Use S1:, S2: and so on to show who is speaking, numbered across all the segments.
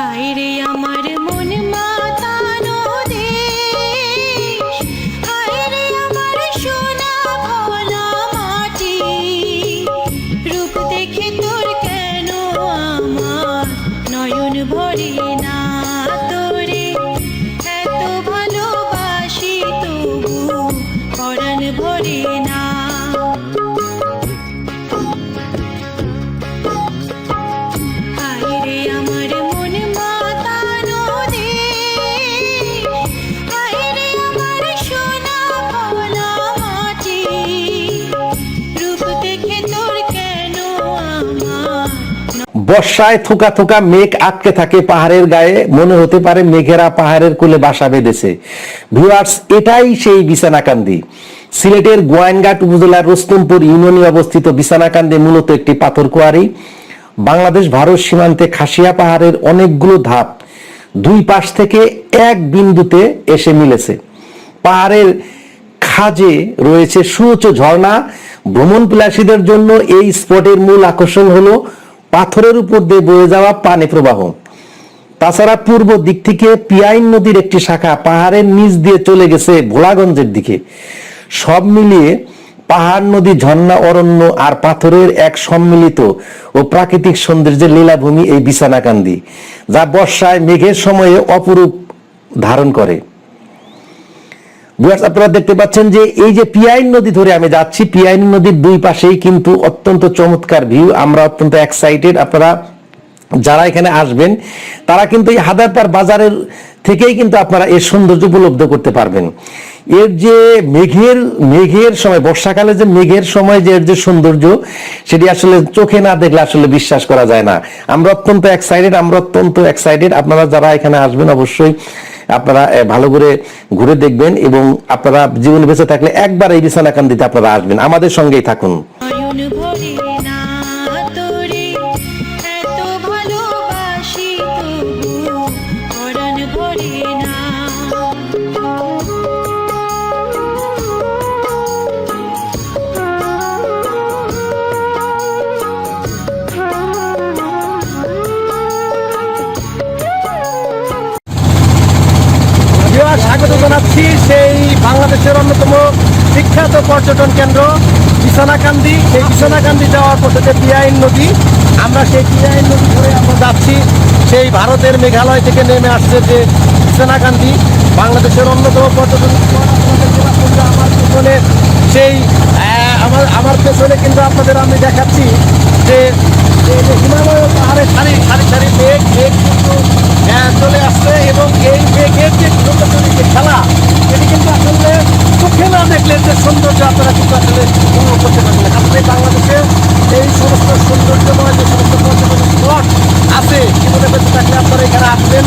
S1: হায় রে আমার
S2: বর্ষায় থোকা থোকা মেঘ আটকে থাকে পাহাড়ের গায়ে। মনে হতে পারে মেঘেরা পাহাড়ের কোলে বাসা বেঁধেছে। ভিউয়ার্স, এটাই সেই বিছানাকান্দি। সিলেটের গোয়াইনঘাট উপজেলার রোস্তমপুর ইউনিয়নে অবস্থিত বিছানাকান্দি মূলত একটি পাথর কোয়ারি। বাংলাদেশ, ভারত সীমান্তে খাসিয়া পাহাড়ের অনেকগুলো ধাপ দুই পাশ থেকে এক বিন্দুতে এসে মিলেছে। পাহাড়ের খাজে রয়েছে সুউচ্চ ঝর্ণা। ভ্রমণ বিলাসীদের জন্য এই স্পটের মূল আকর্ষণ হলো পাথরের উপর দিয়ে বয়ে যাওয়া পানি প্রবাহ। তাছাড়া পূর্ব দিক থেকে পিয়াইন নদীর একটি শাখা পাহাড়ের নিচ দিয়ে চলে গেছে ভোলাগঞ্জের দিকে। সব মিলিয়ে পাহাড়, নদী, ঝর্ণা, অরণ্য আর পাথরের এক সম্মিলিত ও প্রাকৃতিক সৌন্দর্যের লীলাভূমি এই বিছানাকান্দি, যা বর্ষায় মেঘের সময়ে অপরূপ ধারণ করে। ভিউয়ার্স আপনারা দেখতে পাচ্ছেন যে এই যে পিয়াইন নদী ধরে আমি যাচ্ছি পিয়াইন নদীর দুই পাশেই কিন্তু অত্যন্ত চমৎকার ভিউ আমরা অত্যন্ত এক্সাইটেড আপনারা যারা এখানে আসবেন, তারা কিন্তু এই হাদারপার বাজারের থেকেই কিন্তু আপনারা এর সৌন্দর্য উপলব্ধ করতে পারবেন। এর যে মেঘের মেঘের সময়, বর্ষাকালে যে মেঘের সময় যে এর যে সৌন্দর্য, সেটি আসলে চোখে না দেখলে আসলে বিশ্বাস করা যায় না। আমরা অত্যন্ত এক্সাইটেড আমরা অত্যন্ত এক্সাইটেড আপনারা যারা এখানে আসবেন, অবশ্যই আপনারা ভালো করে ঘুরে দেখবেন এবং আপনারা জীবনে বেঁচে থাকলে একবার এই বিছানাকান্দিতে আপনারা আসবেন। আমাদের সঙ্গেই থাকুন। বাংলাদেশের অন্যতম বিখ্যাত পর্যটন কেন্দ্র বিছানাকান্দি। সেই বিছানাকান্দি যাওয়ার পথে যে পিয়াইন নদী, আমরা সেই পিয়াইন নদী ধরে আমরা যাচ্ছি। সেই ভারতের মেঘালয় থেকে নেমে আসছে যে বিছানাকান্দি। বাংলাদেশের অন্যতম পর্যটন আমার পেছনে সেই আমার আমার পেছনে কিন্তু আপনাদের আমি দেখাচ্ছি যে হিমালয় পাহাড়ের সারি সারি সারি মেঘ মেঘ কিন্তু চলে আসছে এবং এই মেঘের যে যে খেলা এটি কিন্তু আসলে চোখে না দেখলে যে সৌন্দর্য আপনারা কিন্তু আসলে উপভোগ করতে পারবেন। আসলে বাংলাদেশে এই সমস্ত সৌন্দর্যময় যে সমস্ত পর্যটন স্পট আছে জীবনে বেঁচে থাকলে আপনারা এখানে আসবেন।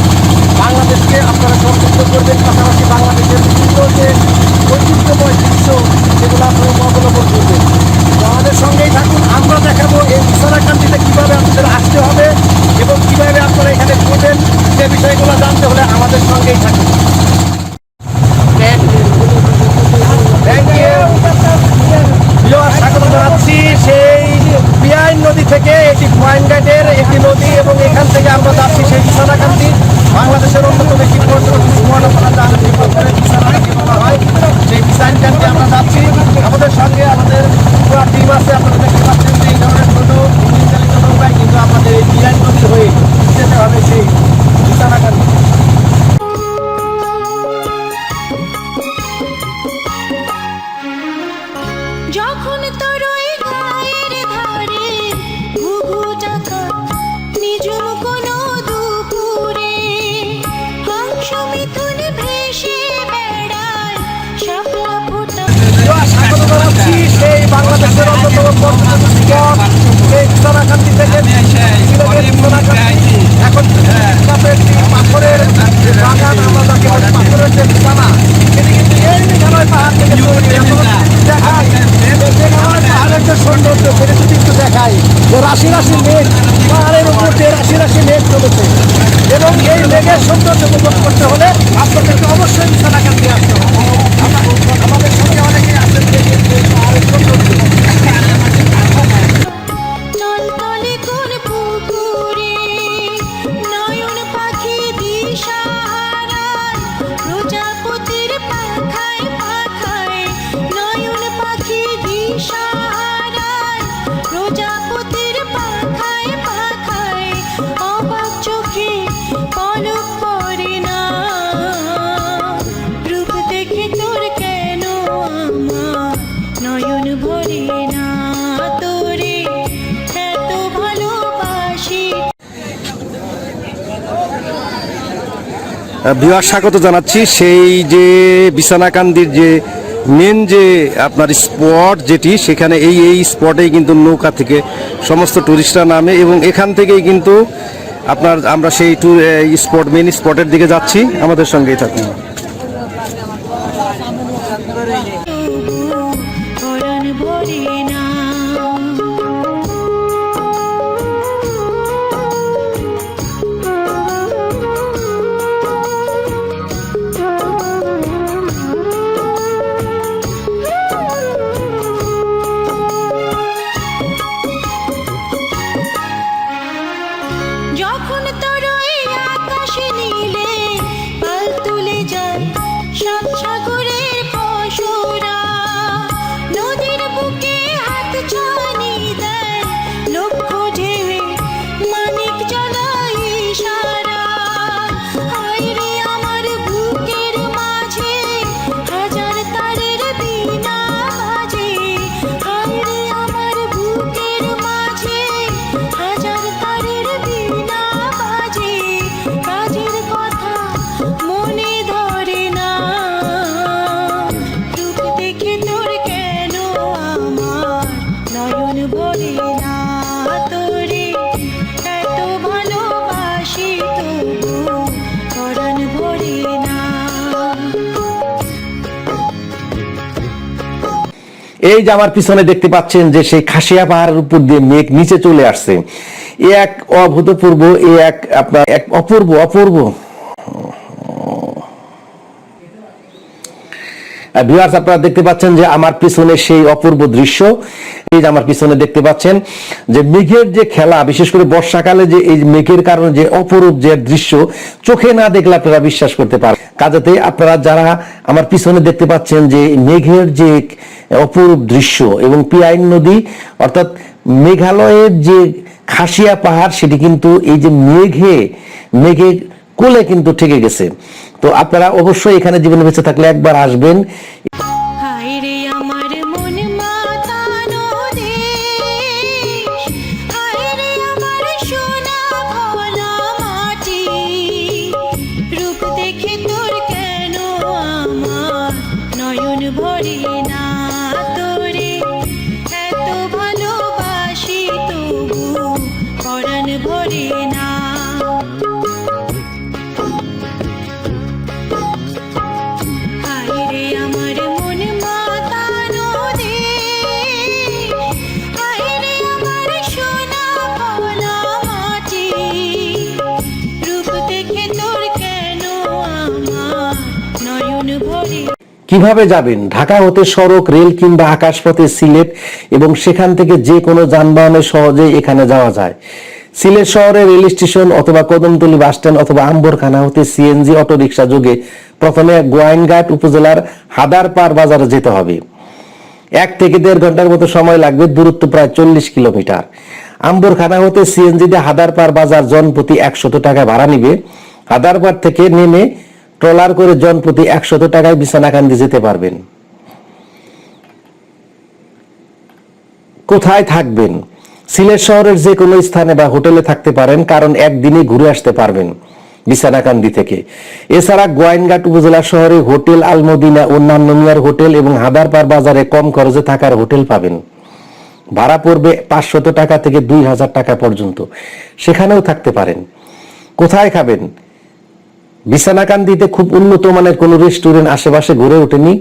S2: বাংলাদেশকে আপনারা সমৃদ্ধ করবেন। পাশাপাশি বাংলাদেশের বিভিন্ন যে ঐতিহ্যময় দৃশ্য সেগুলো আপনারা অবলম্বন করবেন। আমাদের সঙ্গেই থাকুন। আমরা দেখাবো এই বিছানাকান্তিতে কীভাবে আপনাদের আসতে হবে এবং কীভাবে আপনারা এখানে ঘুরবেন। সে বিষয়গুলো জানতে হলে আমাদের সঙ্গেই থাকুন। বাংলাদেশের অন্যতম পর্যটন স্পট সেই বিছানাকান্দি থেকে সিলেটের বিছানাকান্দি এখন বিখ্যাত একটি পাথরের বাগান আমরা যাকে পাথরের যে বিছানা সেটি কিন্তু এই মেঘালয় পাহাড় থেকে দেখাই। পাহাড়ের যে সৌন্দর্য সেটি যদি একটু দেখাই যে রাশি রাশি মেঘ পাহাড়ের উপর যে রাশি রাশি মেঘ চলেছে। এবং এই মেঘের সৌন্দর্য উপভোগ করতে হলে আপনাদেরকে অবশ্যই বিছানাকান্দি আসতে হবে। বিহার স্বাগত জানাচ্ছি। সেই যে বিছানাকান্দির যে মেন যে আপনার স্পট যেটি, সেখানে এই এই স্পটেই কিন্তু নৌকা থেকে সমস্ত টুরিস্টরা নামে এবং এখান থেকেই কিন্তু আপনার আমরা সেই ট্যুর স্পট মেন স্পটের দিকে যাচ্ছি। আমাদের সঙ্গেই থাকুন।
S3: এই যে আমার পিছনে দেখতে পাচ্ছেন যে সেই খাসিয়া পাহাড়ের উপর দিয়ে মেঘ নিচে চলে আসছে। এ এক অভূতপূর্ব, এ এক আপনার এক অপূর্ব অপূর্ব। ভিউয়ার্স আপনারা দেখতে পাচ্ছেন যে আমার পিছনে সেই অপূর্ব দৃশ্য। এই যে আমার পিছনে দেখতে পাচ্ছেন যে মেঘের যে খেলা, বিশেষ করে বর্ষাকালে যে এই মেঘের কারণে যে অপরূপ যে দৃশ্য, চোখে না দেখলে আপনারা বিশ্বাস করতে পারেন। কাজেতে আপনারা যারা আমার পিছনে দেখতে পাচ্ছেন যে মেঘের যে অপরূপ দৃশ্য এবং পিয়াইন নদী, অর্থাৎ মেঘালয়ের যে খাসিয়া পাহাড়, সেটি কিন্তু এই যে মেঘে মেঘে কোলে কিন্তু ঠেকে গেছে। তো আপনারা অবশ্যই এখানে জীবনে বেঁচে থাকলে একবার আসবেন।
S1: হায় রে
S3: কীভাবে যাবেন? ঢাকা হতে সড়ক, রেল কিংবা আকাশপথে সিলেট এবং সেখান থেকে যে কোনো যানবাহনে সহজে এখানে যাওয়া যায়। সিলেট শহরে রেল স্টেশন অথবা কদমতলী বাসস্ট্যান্ড অথবা আম্বরখানা হতে সিএনজি অটোরিকশা যোগে প্রথমে গোয়াইনঘাট উপজেলার হাদারপাড় বাজারে যেতে হবে। এক থেকে দেড় ঘণ্টার মতো সময় লাগবে, দূরত্ব প্রায় চল্লিশ কিলোমিটার। আম্বরখানা হতে সিএনজি দিয়ে হাদারপাড় বাজার জনপ্রতি একশত টাকা ভাড়া নিবে। হাদারপাড় থেকে নেমে ট্রলার করে জনপ্রতি একশত টাকায় বিছানাকান্দি যেতে পারবেন। কোথায় থাকবেন? সিলেট শহরের যে কোনো স্থানে বা হোটেলে থাকতে পারেন, কারণ একদিনে ঘুরে আসতে পারবেন বিছানাকান্দি থেকে। এছাড়া গোয়াইনঘাট উপজেলা শহরে হোটেল আলমদিনা, অন্যান্য মিয়ার হোটেল এবং হাদারপার বাজারে কম খরচে থাকার হোটেল পাবেন। ভাড়া পড়বে পাঁচশত টাকা থেকে দুই হাজার টাকা পর্যন্ত। সেখানেও থাকতে পারেন। কোথায় খাবেন? বিছানাকান্দিতে খুব উন্নত মানের কোনো রেস্টুরেন্ট আশেপাশে গড়ে ওঠেনি।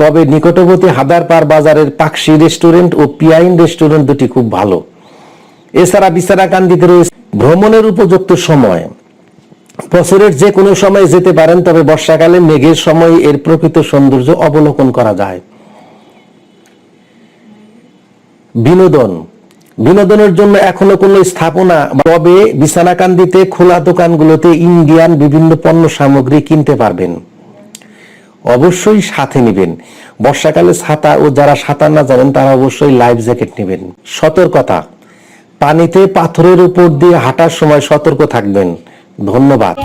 S3: তবে নিকটবর্তী হাদারপাড় বাজারের পাকশি রেস্টুরেন্ট ও পিয়াইন রেস্টুরেন্ট দুটি খুব ভালো। এছাড়া বিছানাকান্দিতে রয়েছে ভ্রমণের উপযুক্ত সময়। বছরের যে কোনো সময় যেতে পারেন, তবে বর্ষাকালে মেঘের সময় এর প্রকৃত সৌন্দর্য অবলোকন করা যায়। বিনোদন বিনোদনের জন্য এখনও কোনো স্থাপনা তবে বিছানাকান্দিতে খোলা দোকানগুলোতে ইন্ডিয়ান বিভিন্ন পণ্য সামগ্রী কিনতে পারবেন। অবশ্যই সাথে নেবেন। বর্ষাকালে ছাতা ও যারা সাঁতার না জানেন, তারা অবশ্যই লাইফ জ্যাকেট নেবেন। সতর্কতা। পানিতে পাথরের উপর দিয়ে হাঁটার সময় সতর্ক থাকবেন। ধন্যবাদ।